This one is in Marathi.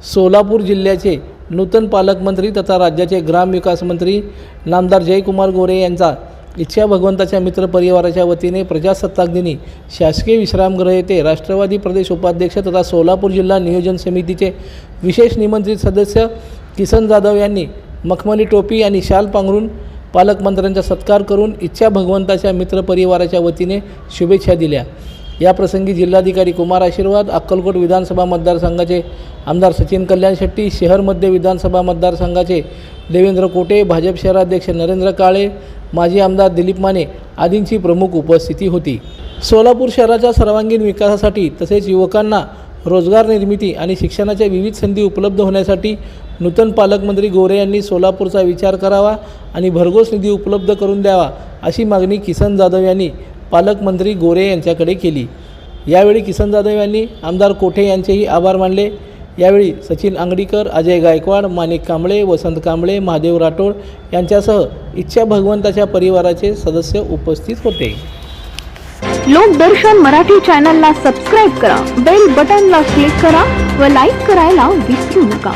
सोलापूर जिल्ह्याचे नूतन पालकमंत्री तथा राज्याचे ग्रामविकास मंत्री नामदार जयकुमार गोरे यांचा इच्छा भगवंताच्या मित्र परिवाराच्या वतीने प्रजासत्ताक दिनी शासकीय विश्रामगृह येथे राष्ट्रवादी प्रदेश उपाध्यक्ष तथा सोलापूर जिल्हा नियोजन समितीचे विशेष निमंत्रित सदस्य किसन जाधव यांनी मखमली टोपी आणि शाल पांघरून पालकमंत्र्यांचा सत्कार करून इच्छा भगवंताच्या मित्र परिवाराच्या वतीने शुभेच्छा दिल्या. याप्रसंगी जिल्हाधिकारी कुमार आशीर्वाद अक्कलकोट विधानसभा मतदारसंघाचे आमदार सचिन कल्याण शेट्टी शहर मध्य विधानसभा मतदारसंघाचे देवेंद्र कोटे भाजप शहराध्यक्ष नरेंद्र काळे माजी आमदार दिलीप माने आदींची प्रमुख उपस्थिती होती. सोलापूर शहराच्या सर्वांगीण विकासासाठी तसेच युवकांना रोजगार निर्मिती आणि शिक्षणाच्या विविध संधी उपलब्ध होण्यासाठी नूतन पालकमंत्री गोरे यांनी सोलापूरचा विचार करावा आणि भरघोस निधी उपलब्ध करून द्यावा अशी मागणी किसन जाधव यांनी पालकमंत्री गोरे यांच्याकडे केली. यावेळी किसन जाधव यांनी आमदार कोठे यांचेही आभार मानले. यावेळी सचिन आंगडीकर अजय गायकवाड माणिक कांबळे वसंत कांबळे महादेव राठोड यांच्यासह इच्छा भगवंताच्या परिवाराचे सदस्य उपस्थित होते. लोकदर्शन मराठी चॅनलला सबस्क्राईब करा बेल बटनला क्लिक करा व लाईक करायला विसरू नका.